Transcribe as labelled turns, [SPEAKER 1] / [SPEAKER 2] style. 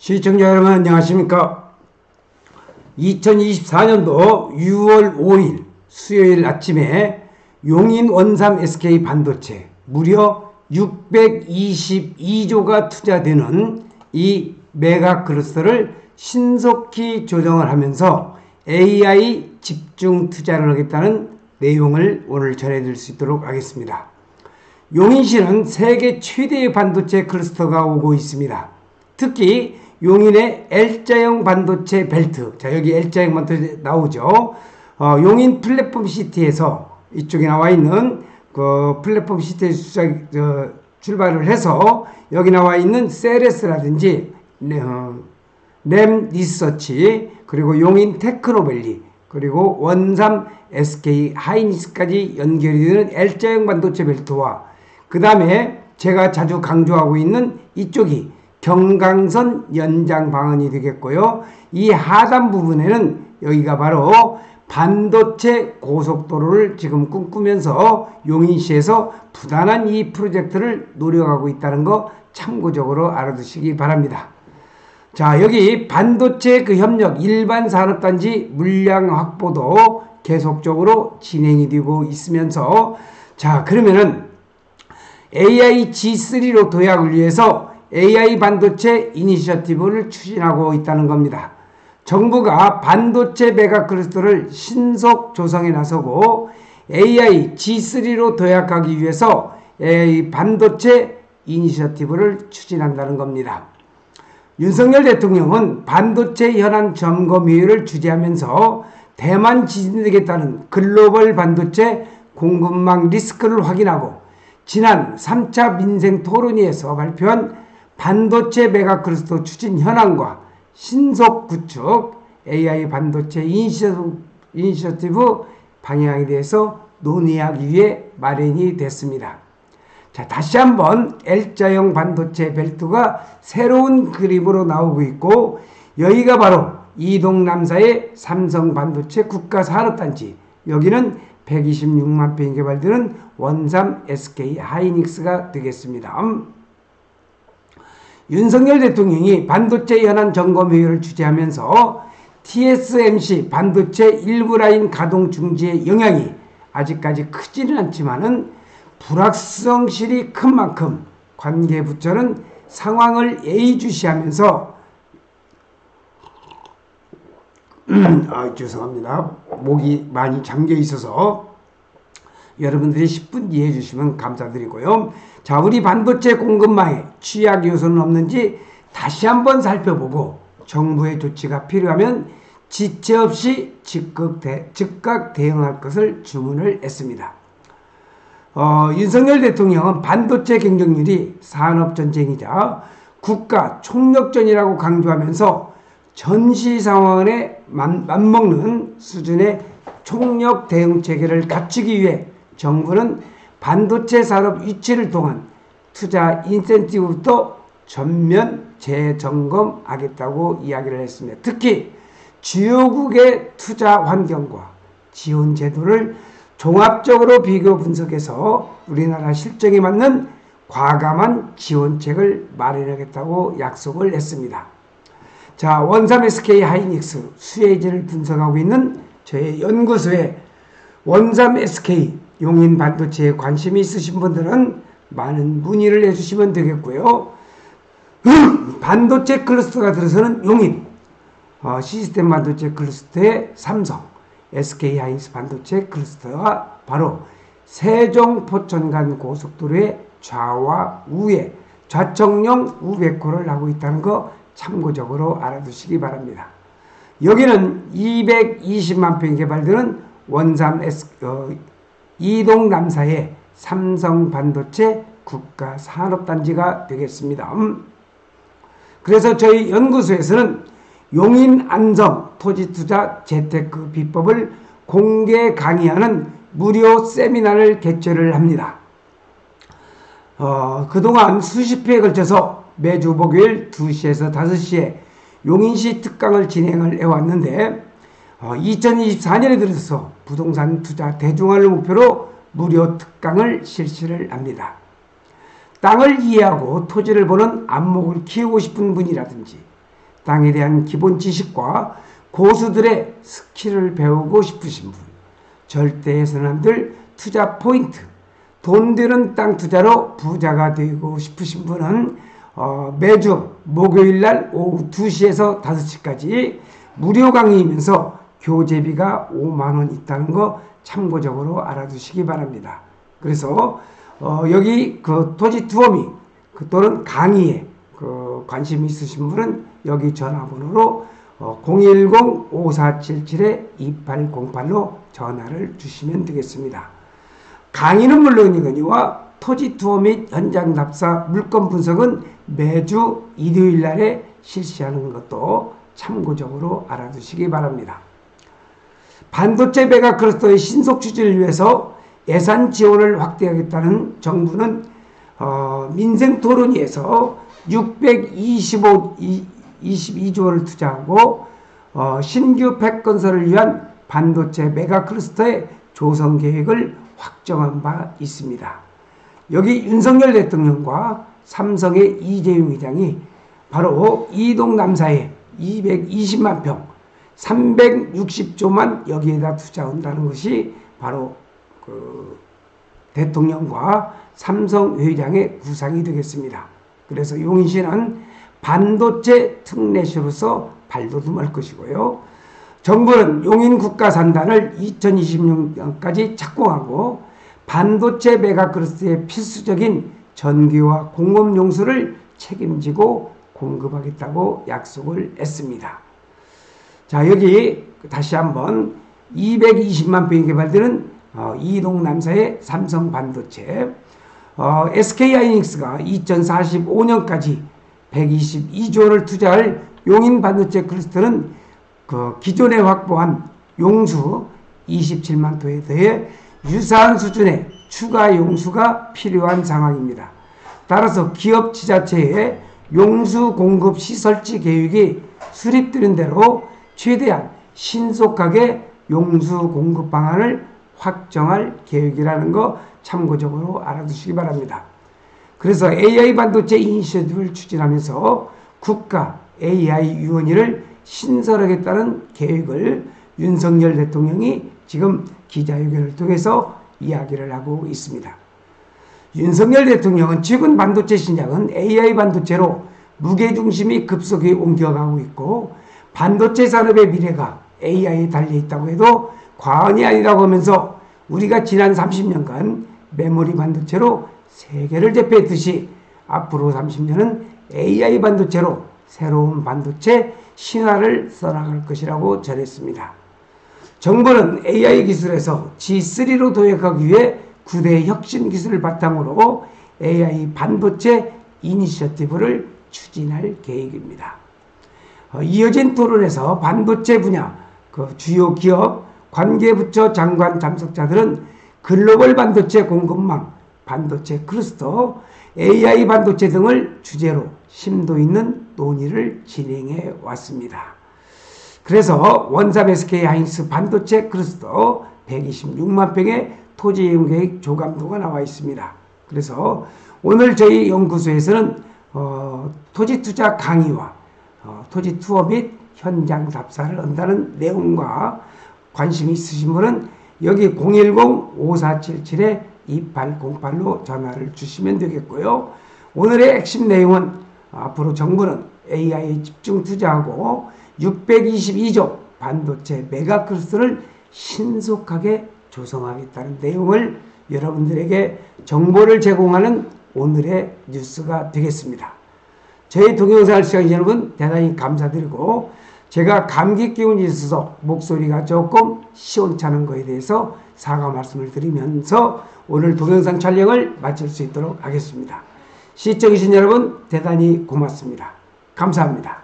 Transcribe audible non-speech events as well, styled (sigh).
[SPEAKER 1] 시청자 여러분 안녕하십니까? 2024년도 6월 5일 수요일 아침에 용인 원삼 SK 반도체 무려 622조가 투자되는 이 메가 클러스터를 신속히 조정을 하면서 AI 집중 투자를 하겠다는 내용을 오늘 전해드릴 수 있도록 하겠습니다. 용인시는 세계 최대의 반도체 클러스터가 오고 있습니다. 특히 용인의 L자형 반도체 벨트. 자, 여기 L자형 반도체 나오죠. 어, 용인 플랫폼 시티에서 이쪽에 나와 있는 그 플랫폼 시티에 수작, 저, 출발을 해서 여기 나와 있는 세레스라든지 네, 어, 램 리서치 그리고 용인 테크노밸리 그리고 원삼 SK 하이닉스까지 연결이 되는 L자형 반도체 벨트와 그 다음에 제가 자주 강조하고 있는 이쪽이 경강선 연장 방언이 되겠고요. 이 하단 부분에는 여기가 바로 반도체 고속도로를 지금 꿈꾸면서 용인시에서 부단한 이 프로젝트를 노력하고 있다는 거 참고적으로 알아두시기 바랍니다. 자, 여기 반도체 그 협력 일반 산업단지 물량 확보도 계속적으로 진행이 되고 있으면서 자, 그러면은 AI G3로 도약을 위해서 AI 반도체 이니셔티브를 추진하고 있다는 겁니다. 정부가 반도체 메가 클러스터를 신속 조성에 나서고 AI G3로 도약하기 위해서 AI 반도체 이니셔티브를 추진한다는 겁니다. 윤석열 대통령은 반도체 현안 점검회의를 주재하면서 대만 지진되겠다는 글로벌 반도체 공급망 리스크를 확인하고 지난 3차 민생 토론회에서 발표한 반도체 메가 클러스터 추진 현황과 신속 구축 AI 반도체 이니셔티브 방향에 대해서 논의하기 위해 마련이 됐습니다. 자, 다시 한번 L자형 반도체 벨트가 새로운 그림으로 나오고 있고 여기가 바로 이동남사의 삼성 반도체 국가 산업단지 여기는 126만 평 개발되는 원삼 SK 하이닉스가 되겠습니다. 윤석열 대통령이 반도체 연안 점검회의를 주재하면서 TSMC 반도체 일부 라인 가동 중지의 영향이 아직까지 크지는 않지만은 불확성실이 큰 만큼 관계 부처는 상황을 예의주시하면서 (clears throat) 아, 죄송합니다. 목이 많이 잠겨 있어서 여러분들이 10분 이해해 주시면 감사드리고요. 자, 우리 반도체 공급망에 취약 요소는 없는지 다시 한번 살펴보고 정부의 조치가 필요하면 지체 없이 즉각, 대, 즉각 대응할 것을 주문을 했습니다. 어, 윤석열 대통령은 반도체 경쟁률이 산업전쟁이자 국가 총력전이라고 강조하면서 전시 상황에 맞먹는 수준의 총력 대응 체계를 갖추기 위해 정부는 반도체 산업 위치를 통한 투자 인센티브부터 전면 재점검하겠다고 이야기를 했습니다. 특히 주요국의 투자 환경과 지원 제도를 종합적으로 비교 분석해서 우리나라 실정에 맞는 과감한 지원책을 마련하겠다고 약속을 했습니다. 자, 원삼 SK 하이닉스 수혜진을 분석하고 있는 저의 연구소에 원삼 SK 용인 반도체에 관심이 있으신 분들은 많은 문의를 해주시면 되겠고요. (clears throat) 반도체 클러스터가 들어서는 용인, 어, 시스템 반도체 클러스터의 삼성, SK 하이닉스 반도체 클러스터가 바로 세종 포천간 고속도로의 좌와 우에 좌청령 우백호를 하고 있다는 거 참고적으로 알아두시기 바랍니다. 여기는 220만 평 개발되는 원삼 S, 어, 이동 남사의 삼성 반도체 국가 산업단지가 되겠습니다. 음. 그래서 저희 연구소에서는 용인 안성 토지투자 재테크 비법을 공개 강의하는 무료 세미나를 개최를 합니다. 어, 그동안 수십 회에 걸쳐서 매주 목요일 2시에서 5시에 용인시 특강을 진행을 해왔는데 어, 2024년에 들어서 부동산 투자 대중화를 목표로 무료 특강을 실시를 합니다. 땅을 이해하고 토지를 보는 안목을 키우고 싶은 분이라든지 땅에 대한 기본 지식과 고수들의 스킬을 배우고 싶으신 분, 절대 해서는 안 될 투자 포인트, 돈 되는 땅 투자로 부자가 되고 싶으신 분은 어, 매주 목요일 날 오후 2시에서 5시까지 무료 강의이면서 교재비가 5만 원 있다는 거 참고적으로 알아두시기 바랍니다. 그래서 어, 여기 그 토지 투어미 그 또는 강의에 그 관심 있으신 분은 여기 전화번호로 어, 010-5477-2808로 전화를 주시면 되겠습니다. 강의는 물론이거니와 토지 투어 및 현장 답사 물건 분석은 매주 일요일 날에 실시하는 것도 참고적으로 알아두시기 바랍니다. 반도체 메가 클러스터의 신속 추진을 위해서 예산 지원을 확대하겠다는 정부는 어, 민생 토론위에서 625 22조 원을 투자하고 어, 신규 팩 건설을 위한 반도체 메가 클러스터의 조성 계획을 확정한 바 있습니다. 여기 윤석열 대통령과 삼성의 이재용 회장이 바로 이동 남사에 220만 평, 360조만 여기에다 투자한다는 것이 바로 그 대통령과 삼성 회장의 구상이 되겠습니다. 그래서 용인시는 반도체 특례시로서 발돋움할 것이고요. 정부는 용인 국가산단을 2026년까지 착공하고 반도체 메가크루스의 필수적인 전기와 공업 용수를 책임지고 공급하겠다고 약속을 했습니다. 자, 여기 다시 한번 220만 평이 개발되는 어, 이동 남사의 삼성 반도체, 어, SK 하이닉스가 2045년까지 122조를 투자할 용인 반도체 클러스터는 그 기존에 확보한 용수 27만 토에 대해 유사한 수준의 추가 용수가 필요한 상황입니다. 따라서 기업 지자체의 용수 공급 시설지 계획이 수립되는 대로 최대한 신속하게 용수 공급 방안을 확정할 계획이라는 거 참고적으로 알아두시기 바랍니다. 그래서 AI 반도체 이니셔티브를 추진하면서 국가 AI 위원회를 신설하겠다는 계획을 윤석열 대통령이 지금 기자회견을 통해서 이야기를 하고 있습니다. 윤석열 대통령은 최근 반도체 신약은 AI 반도체로 무게중심이 급속히 옮겨가고 있고 반도체 산업의 미래가 AI에 달려 있다고 해도 과언이 아니라고 하면서 우리가 지난 30년간 메모리 반도체로 세계를 제패했듯이 앞으로 30년은 AI 반도체로 새로운 반도체 신화를 써나갈 것이라고 전했습니다. 정부는 AI 기술에서 G3로 도약하기 위해 9대 혁신 기술을 바탕으로 AI 반도체 이니셔티브를 추진할 계획입니다. 어, 이어진 토론에서 반도체 분야 그 주요 기업 관계부처 장관 참석자들은 글로벌 반도체 공급망, 반도체 클러스터, AI 반도체 등을 주제로 심도 있는 논의를 진행해 왔습니다. 그래서 원삼 SK 하이닉스 반도체 클러스터 126만 평의 토지 이용 계획 조감도가 나와 있습니다. 그래서 오늘 저희 연구소에서는 어, 토지 투자 강의와 어, 토지 투어 및 현장 답사를 한다는 내용과 관심이 있으신 분은 여기 010-5477-2808로 전화를 주시면 되겠고요. 오늘의 핵심 내용은 앞으로 정부는 AI에 집중 투자하고 622조 반도체 메가클스를 신속하게 조성하겠다는 내용을 여러분들에게 정보를 제공하는 오늘의 뉴스가 되겠습니다. 저희 동영상을 시청해 여러분 대단히 감사드리고 제가 감기 기운이 있어서 목소리가 조금 시원찮은 거에 대해서 사과 말씀을 드리면서 오늘 동영상 촬영을 마칠 수 있도록 하겠습니다. 시청해주신 여러분 대단히 고맙습니다. 감사합니다.